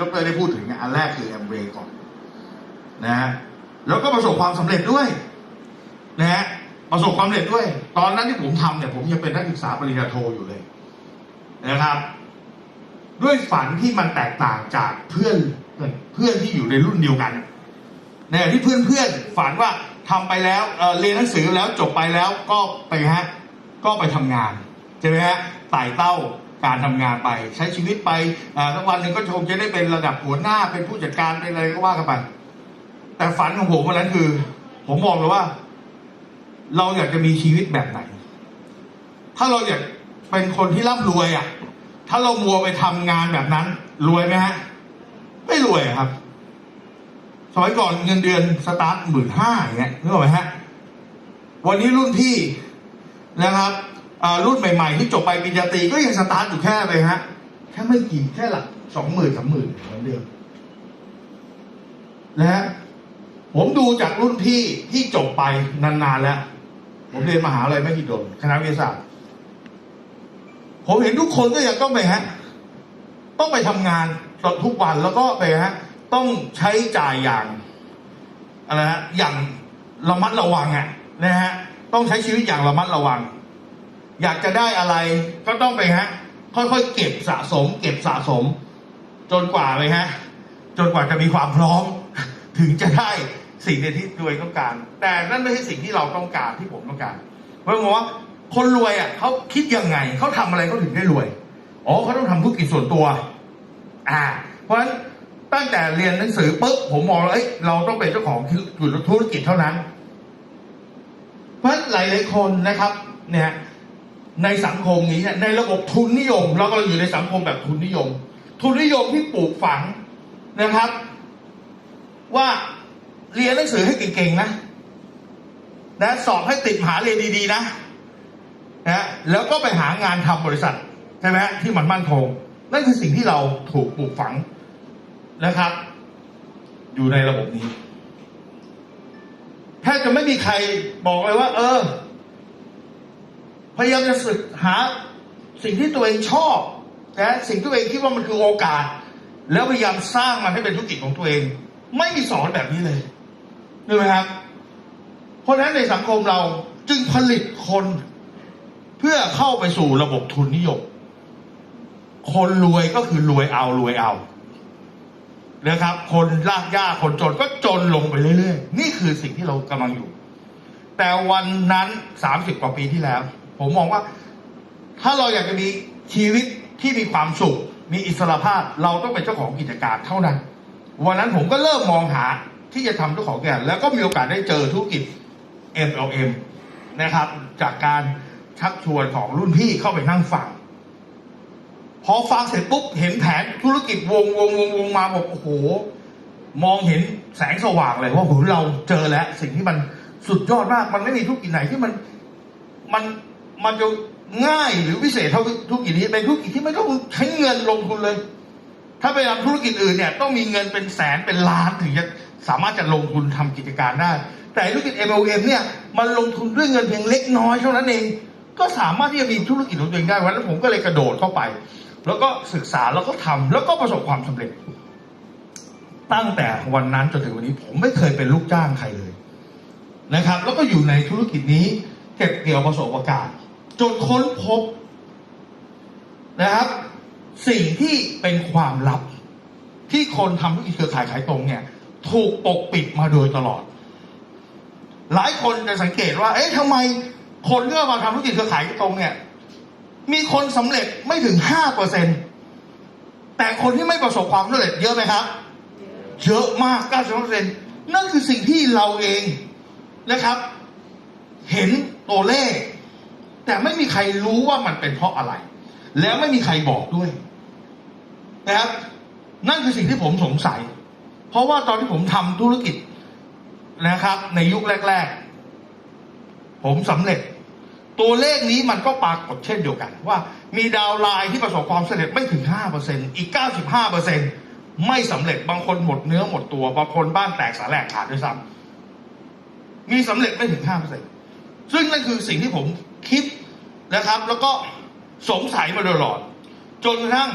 ดรได้พูดถึงเนี่ยอันแรกคือแอมเวย์ก่อนนะฮะแล้วก็ประสบความสำเร็จด้วยนะฮะประสบความสำเร็จด้วย ตอนนั้นที่ผมทำเนี่ยผมยังเป็นนักศึกษาปริญญาโทอยู่เลยนะครับ ด้วยฝันที่มันแตกต่างจากเพื่อนเพื่อนที่อยู่ในรุ่นเดียวกันเนี่ยที่เพื่อนเพื่อนฝันว่าทำไปแล้วเเรียนหนังสือแล้วจบไปแล้วก็ไปฮะก็ไปทำงานใช่ไหมฮะไต่เต้า การทำงานไป ใช้ชีวิตไปอ่าสักวันหนึ่งก็คงจะได้เป็นระดับหัวหน้าเป็นผู้จัดการเป็นอะไรก็ว่ากันไปแต่ฝันของผมวันนั้นคือ ผมมองเลยว่า เราอยากจะมีชีวิตแบบไหน ถ้าเราอยากเป็นคนที่ร่ำรวยอะ ถ้าเรามัวไปทำงานแบบนั้น รวยไหมฮะไม่รวยครับสมัยก่อนเงินเดือนสตาร์ทหมื่นห้าอย่างเงี้ยนึกออกไหมฮะ วันนี้รุ่นพี่นะครับ รุ่นใหม่ๆ ที่จบไปปริญญาตรีก็ยังสตาร์ทอยู่แค่ไปฮะ แค่ไม่กี่แค่หลักสองหมื่นสามหมื่นเหมือนเดิมนะฮะผมดูจากรุ่นพี่ที่จบไปนานๆแล้ว ผมเรียนมหาลัยมหิดลคณะวิทยาศาสตร์ ผมเห็นทุกคนก็ยังต้องไปฮะ ต้องไปทำงานตอนทุกวันแล้วก็ไปฮะ ต้องใช้จ่ายอย่างอะไรฮะอย่างระมัดระวังอะนะฮะต้องใช้ชีวิตอย่างระมัดระวัง อยากจะได้อะไรก็ต้องไปฮะ ค่อยๆเก็บสะสม เก็บสะสม จนกว่าไปฮะ จนกว่าจะมีความพร้อม ถึงจะได้สิ่งที่ตัวเองต้องการ แต่นั่นไม่ใช่สิ่งที่เราต้องการที่ผมต้องการเพราะว่าคนรวยอะเขาคิดยังไงเขาทำอะไรเขาถึงได้รวยอ๋อเขาต้องทำธุรกิจส่วนตัว อ่า เพราะฉะนั้นตั้งแต่เรียนหนังสือปุ๊บผมมองแล้วเอ้ยเราต้องเป็นเจ้าของธุรกิจเท่านั้น เพราะฉะนั้นหลายๆคนนะครับ เนี่ย ในสังคมนี้ ในระบบทุนนิยม เราก็อยู่ในสังคมแบบทุนนิยม ทุนนิยมที่ปลูกฝังนะครับ ว่าเรียนหนังสือให้เก่งๆนะนะสอบให้ติดมหาเรียนดีๆนะนะแล้วก็ไปหางานทำบริษัทใช่ไหมที่มันมั่นคงนั่นคือสิ่งที่เราถูกปลูกฝังนะครับ อยู่ในระบบนี้แทบจะไม่มีใครบอกเลยว่า เออ ยายามจะศึกหาสิ่งที่ตัวเองชอบนะสิ่งที่ตัวเองคิดว่ามันคือโอกาส แล้วพยายามสร้างมันให้เป็นธุรกิจของตัวเอง ไม่มีสอนแบบนี้เลยรู้ไหมครับ เพราะฉะนั้นในสังคมเราจึงผลิตคนเพื่อเข้าไปสู่ระบบทุนนิยมคนรวยก็คือรวยเอารวยเอานะครับ คนลากยากคนจนก็จนลงไปเรื่อยๆ นี่คือสิ่งที่เรากำลังอยู่ แต่วันนั้นสามสิบกว่าปีที่แล้ว ผมมองว่า ถ้าเราอยากจะมีชีวิตที่มีความสุข มีอิสระภาพ เราต้องเป็นเจ้าของกิจการเท่านั้น วันนั้นผมก็เริ่มมองหาที่จะทำเจ้าของกิจการแล้วก็มีโอกาสได้เจอธุรกิจ MLM นะครับ จากการชักชวนของรุ่นพี่เข้าไปนั่งฟัง พอฟังเสร็จปุ๊บเห็นแผนธุรกิจวงวงวงวงมาบอกโอ้โห มองเห็นแสงสว่างเลยว่าโหเราเจอแล้ว สิ่งที่มันสุดยอดมาก มันไม่มีธุรกิจไหนที่มันมัน มันจะง่ายหรือพิเศษเท่าธุรกิจนี้เป็นธุรกิจที่ไม่ต้องใช้เงินลงทุนเลย ถ้าไปทำธุรกิจอื่นเนี่ยต้องมีเงินเป็นแสนเป็นล้านถึงจะสามารถจะลงทุนทำกิจการได้ แต่ธุรกิจ MLM เนี่ยมันลงทุนด้วยเงินเพียงเล็กน้อยเท่านั้นเอง ก็สามารถที่จะมีธุรกิจของตัวเองได้วันนั้นผมก็เลยกระโดดเข้าไป แล้วก็ศึกษาแล้วก็ทำแล้วก็ประสบความสำเร็จ ตั้งแต่วันนั้นจนถึงวันนี้ผมไม่เคยเป็นลูกจ้างใครเลยนะครับ แล้วก็อยู่ในธุรกิจนี้เก็บเกี่ยวประสบการณ์ จนค้นพบนะครับ สิ่งที่เป็นความลับ ที่คนทำธุรกิจเครือข่ายขายตรงเนี่ย ถูกปกปิดมาโดยตลอด หลายคนจะสังเกตว่า เอ๊ะทำไมคนที่มาทำธุรกิจเครือข่ายตรงเนี่ย มีคนสำเร็จไม่ถึงห้าเปอร์เซ็นแต่คนที่ไม่ประสบความสำเร็จเยอะไหมครับเยอะมาก 90เปอร์เซ็นนั่นคือสิ่งที่เราเองนะครับ เห็นตัวเลข แต่ไม่มีใครรู้ว่ามันเป็นเพราะอะไร แล้วไม่มีใครบอกด้วยนะครับ นั่นคือสิ่งที่ผมสงสัย เพราะว่าตอนที่ผมทำธุรกิจนะครับ ในยุคแรก ๆ ผมสำเร็จ ตัวเลขนี้มันก็ปรากฏเช่นเดียวกัน ว่ามีดาวไลน์ที่ประสบความสำเร็จไม่ถึง 5%อีก 95%ไม่สำเร็จบางคนหมดเนื้อหมดตัว บางคนบ้านแตกสาแหลกขาดด้วยซ้ำมีสำเร็จไม่ถึง 5%ซึ่งนั่นคือสิ่งที่ผม คิดนะครับ แล้วก็สงสัยมาโดยตลอด จนกระทั่ง